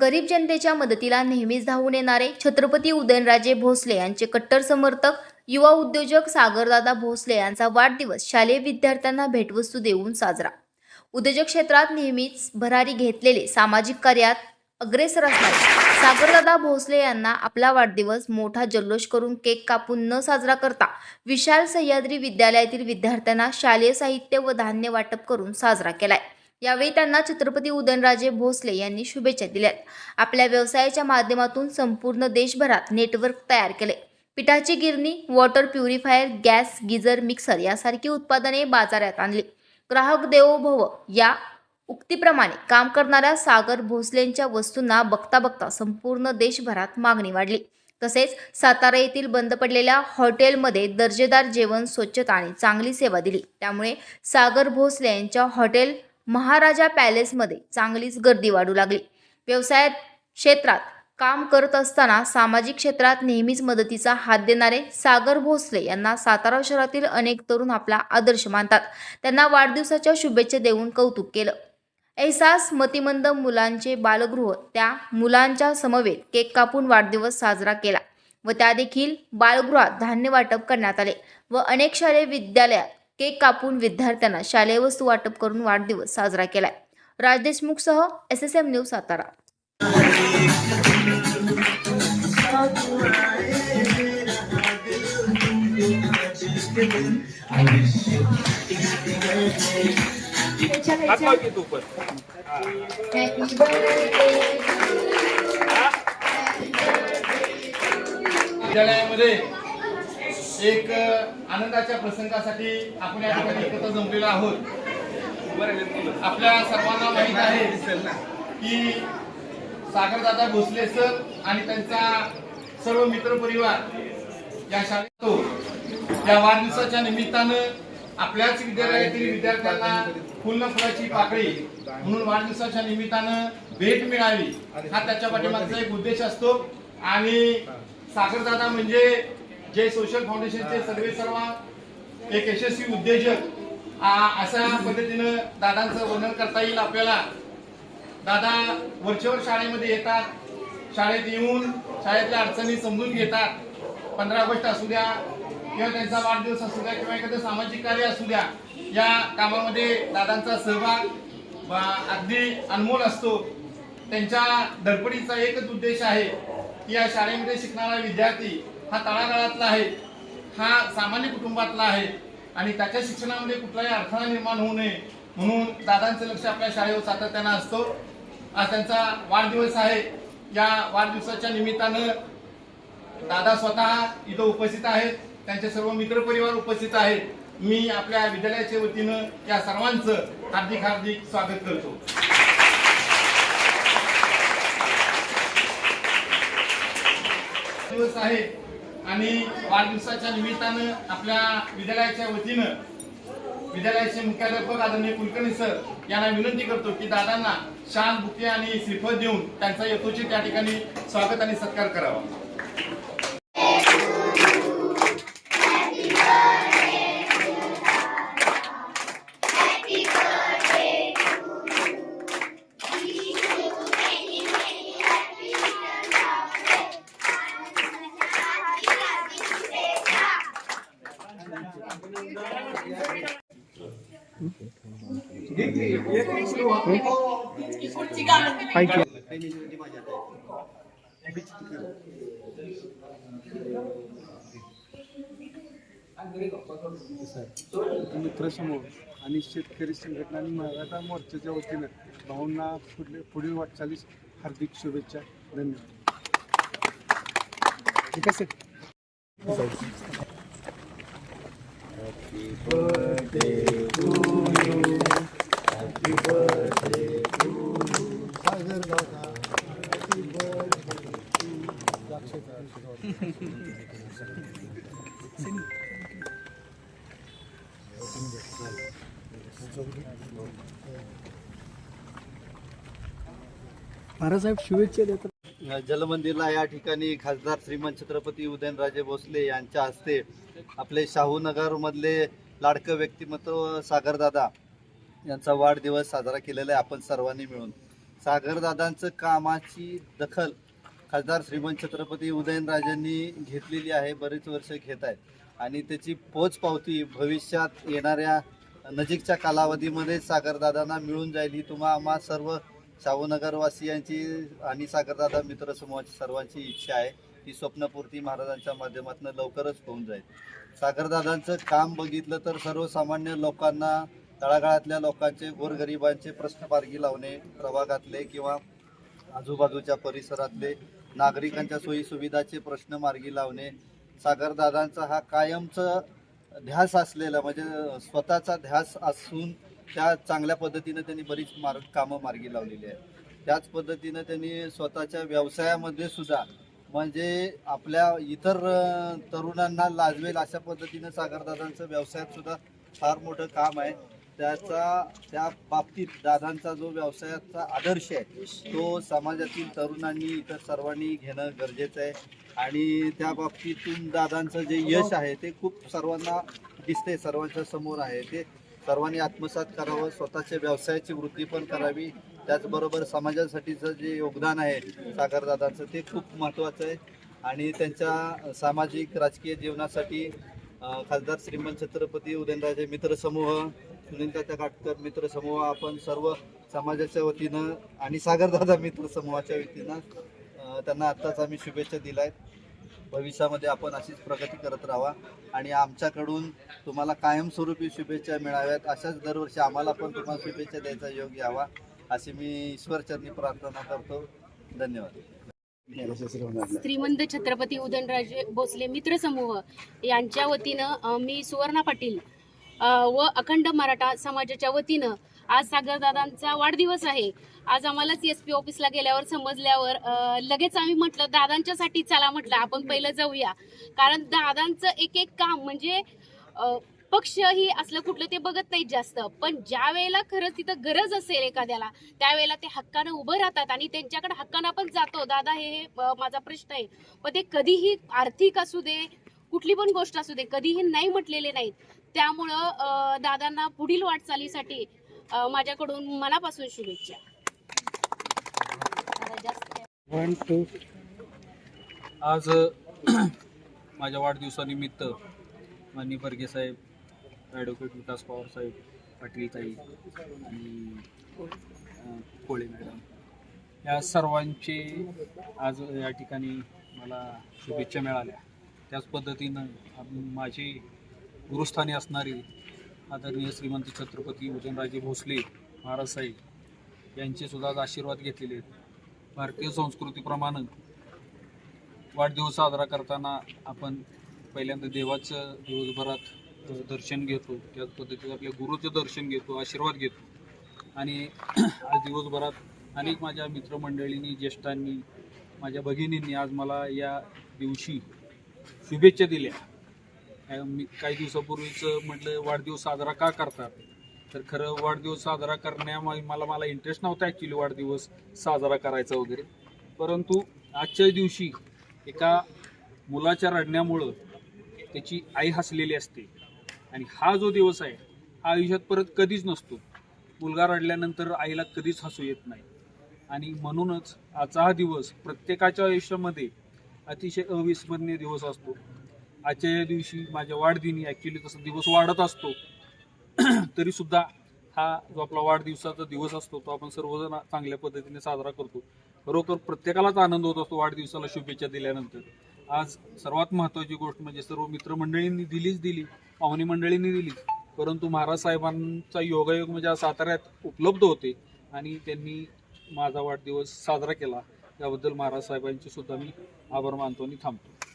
गरीब जनतेच्या मदतीला नेहमीच धावून येणारे छत्रपती उदयनराजे भोसले यांचे कट्टर समर्थक युवा उद्योजक सागरदादा भोसले यांचा वाढदिवस शालेय विद्यार्थ्यांना भेटवस्तू देऊन साजरा. उद्योजक क्षेत्रात नेहमीच भरारी घेतलेले सामाजिक कार्यात अग्रेसर असणारे सागरदादा भोसले यांना आपला वाढदिवस मोठा जल्लोष करून केक कापून न साजरा करता विशाल सह्याद्री विद्यालयातील विद्यार्थ्यांना शालेय साहित्य व धान्य वाटप करून साजरा केलाय. यावेळी त्यांना छत्रपती उदयनराजे भोसले यांनी शुभेच्छा दिल्यात. आपल्या व्यवसायाच्या माध्यमातून संपूर्ण देशभरात नेटवर्क तयार केले. पिठाची गिरणी water purifier gas geyser mixer यासारखी उत्पादने बाजारात आणली. ग्राहक देवो भव या उक्तीप्रमाणे काम करणाऱ्या सागर भोसलेंच्या वस्तूंना बघता बघता संपूर्ण देशभरात मागणी वाढली. तसेच सातारा येथील बंद पडलेल्या हॉटेलमध्ये दर्जेदार जेवण स्वच्छता आणि चांगली सेवा दिली. त्यामुळे सागर भोसले यांच्या हॉटेल महाराजा पॅलेसमध्ये चांगलीच गर्दी वाढू लागली. व्यवसाय क्षेत्रात काम करत असताना सामाजिक क्षेत्रात नेहमीच मदतीचा हात देणारे सागर भोसले यांना सातारा शहरातील अनेक तरुण आपला आदर्श मानतात. त्यांना वाढदिवसाच्या शुभेच्छा देऊन कौतुक केलं. एहसास मतिमंद मुलांचे बालगृह त्या मुलांच्या समवेत केक कापून वाढदिवस साजरा केला व त्या देखील बालगृहात धान्य वाटप करण्यात आले व अनेक शालेय विद्यालयात केक कापून विद्यार्थ्यांना शालेय वस्तू वाटप करून वाढदिवस साजरा केलाय. Raj देशमुखसह S S M news Satara. विद्यालयामध्ये एक आनंदाच्या प्रसंगासाठी आपण या ठिकाणी एकत्र जमलेलो आहोत. आपल्या सर्वांना माहीत आहे की सागरदादा भोसले सर आणि त्यांचा सर्व मित्रपरिवार या शाळेत या वाढदिवसाच्या निमित्तानं आपल्याच विद्यालयातील विद्यार्थ्यांना फुल फुलाची पाकळी म्हणून वाढदिवसाच्या निमित्तानं भेट मिळावी हा त्याच्या पाठीमागचा एक उद्देश असतो. आणि सागरदादा म्हणजे जे सोशल फाउंडेशनचे सर्वे सर्व एक यशस्वी उद्योजक अशा पद्धतीनं दादांचं वर्णन करता येईल आपल्याला. दादा वरचेवर शाळेमध्ये येतात शाळेत येऊन शाळेतल्या अडचणी समजून घेतात. पंधरा ऑगस्ट असू द्या किंवा त्यांचा वाढदिवस असू द्या किंवा एखादं सामाजिक कार्य असू द्या या कामामध्ये दादांचा सहभाग अगदी अनमोल असतो. त्यांच्या धडपडीचा एकच उद्देश आहे की या शाळेमध्ये शिकणारा विद्यार्थी हा तळागाळातला आहे हा सामान्य कुटुंबातला आहे आणि त्याच्या शिक्षणामध्ये कुठलाही अडथळा निर्माण होऊ नये म्हणून दादांचं लक्ष आपल्या शाळेवर सातत्यानं असतो. आज त्यांचा वाढदिवस आहे. या वाढदिवसाच्या निमित्तानं दादा स्वतः इथं उपस्थित आहेत. त्यांचे सर्व मित्रपरिवार उपस्थित आहेत. मी आपल्या विद्यालयाच्या वतीनं या सर्वांचं हार्दिक हार्दिक स्वागत करतो. दिवस आहे. आणि वाढदिवसाच्या निमित्तानं आपल्या विद्यालयाच्या वतीनं विद्यालयाचे मुख्याध्यापक आदरणीय कुलकर्णी सर यांना विनंती करतो की दादांना शाल बुके आणि श्रीफळ देऊन त्यांचा यथोचित त्या ठिकाणी स्वागत आणि सत्कार करावा. मित्रसमूह आणि शेतकरी संघटना आणि मराठा मोर्चाच्या वतीनं भाऊंना पुढले पुढील वाटचालीस हार्दिक शुभेच्छा धन्यवाद. ठीक आहे महाराजसाहेब शुभेच्छा देतात. जलमंदिरला या ठिकाणी खासदार श्रीमंत छत्रपती उदयनराजे भोसले यांच्या हस्ते आपले शाहूनगर मधले लाडकं व्यक्तिमत्व सागरदादा यांचा वाढदिवस साजरा केलेला आहे आपण सर्वांनी मिळून. सागरदादांचं कामाची दखल खासदार श्रीमंत छत्रपती उदयनराजांनी घेतलेली आहे बरेच वर्ष घेत आहेत. आणि त्याची पोचपावती भविष्यात येणाऱ्या नजीकच्या कालावधीमध्ये सागरदादांना मिळून जाईल ही तुम्हा आम्हा सर्व शाहूनगरवासियांची आणि सागरदादा मित्र समूहाची सर्वांची इच्छा आहे. ही स्वप्नपूर्ती महाराजांच्या माध्यमातून लवकरच होऊन जाईल. सागरदादांचं काम बघितलं तर सर्वसामान्य लोकांना तळागाळातल्या लोकांचे गोरगरिबांचे प्रश्न मार्गी लावणे प्रभागातले किंवा आजूबाजूच्या परिसरातले नागरिकांच्या सोयीसुविधाचे प्रश्न मार्गी लावणे सागरदादांचा हा कायमचं ध्यास असलेला म्हणजे स्वतःचा ध्यास असून त्या चांगल्या पद्धतीनं त्यांनी बरीच मार्ग कामं मार्गी लावलेली आहेत. त्याच पद्धतीनं त्यांनी स्वतःच्या व्यवसायामध्ये सुद्धा म्हणजे आपल्या इतर तरुणांना लाजवेल अशा पद्धतीनं सागरदादांचं व्यवसायात सुद्धा फार मोठं काम आहे. त्याचा त्या बाबतीत दादांचा जो व्यवसायाचा आदर्श आहे तो समाजातील तरुणांनी इतर सर्वांनी घेणं गरजेचं आहे. आणि त्या बाबतीतून दादांचं जे यश आहे ते खूप सर्वांना दिसते सर्वांच्या समोर आहे. ते सर्वांनी आत्मसात करावं स्वतःच्या व्यवसायाची वृद्धी पण करावी. त्याचबरोबर समाजासाठीचं जे योगदान आहे सागरदादांचं ते खूप महत्त्वाचं आहे. आणि त्यांच्या सामाजिक राजकीय जीवनासाठी खासदार श्रीमंत छत्रपती उदयनराजे मित्र समूह काटकर मित्र समूह आपण सर्व समाजाच्या वतीनं आणि सागरदादा मित्र समूहाच्या वतीनं त्यांना आत्ताच आम्ही शुभेच्छा दिल्या आहेत भविष्यामध्ये आपण अशीच प्रगती करत राहा आणि आमच्याकडून तुम्हाला कायमस्वरूपी शुभेच्छा मिळाव्यात. अशाच दरवर्षी आम्हाला पण तुम्हाला शुभेच्छा द्यायचा योग यावा अशी मी ईश्वरचरणी प्रार्थना करतो. धन्यवाद. श्रीमंत छत्रपती उदयनराजे भोसले मित्र समूह यांच्या वतीनं मी सुवर्णा पाटील व अखंड मराठा समाजाच्या वतीनं आज सागरदादांचा वाढदिवस आहे. आज आम्हालाच एस पी ऑफिसला गेल्यावर समजल्यावर लगेच आम्ही म्हटलं दादांच्यासाठी चला म्हटलं आपण पहिलं जाऊया. कारण दादांचं एक एक काम म्हणजे पक्ष ही असलं कुठलं ते बघत नाहीत जास्त. पण ज्या वेळेला खरंच तिथं गरज असेल एखाद्याला त्यावेळेला ते हक्कानं उभं राहतात आणि त्यांच्याकडे हक्कानं आपण जातो. दादा हे माझा प्रश्न आहे. पण ते कधीही आर्थिक असू दे कुठली पण गोष्ट असू दे कधीही नाही म्हटलेले नाहीत. त्यामुळं दादांना पुढील वाटचालीसाठी माझ्याकडून मनापासून शुभेच्छा. वन टू आज माझ्या वाढदिवसानिमित्त माननीय बर्गे साहेब ॲडव्होकेट विकास पवार साहेब पाटील ताई आणि कोळे मॅडम. या सर्वांचे आज या ठिकाणी मला शुभेच्छा मिळाल्या. त्याच पद्धतीनं माझी गुरुस्थानी असणारी आदरणीय श्रीमंत छत्रपती उदयनराजे भोसले महाराज साहेब यांचेसुद्धा आज आशीर्वाद घेतलेले आहेत. भारतीय संस्कृतीप्रमाणे वाढदिवस साजरा करताना आपण पहिल्यांदा देवाचं दिवसभरात दर्शन घेतो. त्याच पद्धतीचं आपल्या गुरुचं दर्शन घेतो आशीर्वाद घेतो. आणि आज दिवसभरात अनेक माझ्या मित्रमंडळींनी ज्येष्ठांनी माझ्या भगिनींनी आज मला या दिवशी शुभेच्छा दिल्या. मी काही दिवसापूर्वीच म्हटलं वाढदिवस साजरा का करतात? तर खरं वाढदिवस साजरा करण्यामागे मला मला इंटरेस्ट नव्हता ॲक्च्युली वाढदिवस साजरा करायचा वगैरे. परंतु आजच्या दिवशी एका मुलाच्या रडण्यामुळं त्याची आई हसलेली असते. आणि हा जो दिवस आहे हा आयुष्यात परत कधीच नसतो. मुलगा रडल्यानंतर आईला कधीच हसू येत नाही. आणि म्हणूनच आजचा हा दिवस प्रत्येकाच्या आयुष्यामध्ये अतिशय अविस्मरणीय दिवस असतो. आजच्या या दिवशी माझ्या वाढदिनी ॲक्च्युली तसा दिवस वाढत असतो. तरीसुद्धा हा जो आपला वाढदिवसाचा दिवस असतो तो आपण सर्वजण चांगल्या पद्धतीने साजरा करतो. खरोखर प्रत्येकालाच आनंद होत असतो वाढदिवसाला शुभेच्छा दिल्यानंतर. आज सर्वात महत्त्वाची गोष्ट म्हणजे सर्व मित्रमंडळींनी दिलीच दिली पाहुणी मंडळींनी दिलीच परंतु महाराज साहेबांचा योगायोग म्हणजे आज साताऱ्यात उपलब्ध होते आणि त्यांनी माझा वाढदिवस साजरा केला. त्याबद्दल महाराज साहेबांचे सुद्धा मी आभार मानतो आणि थांबतो.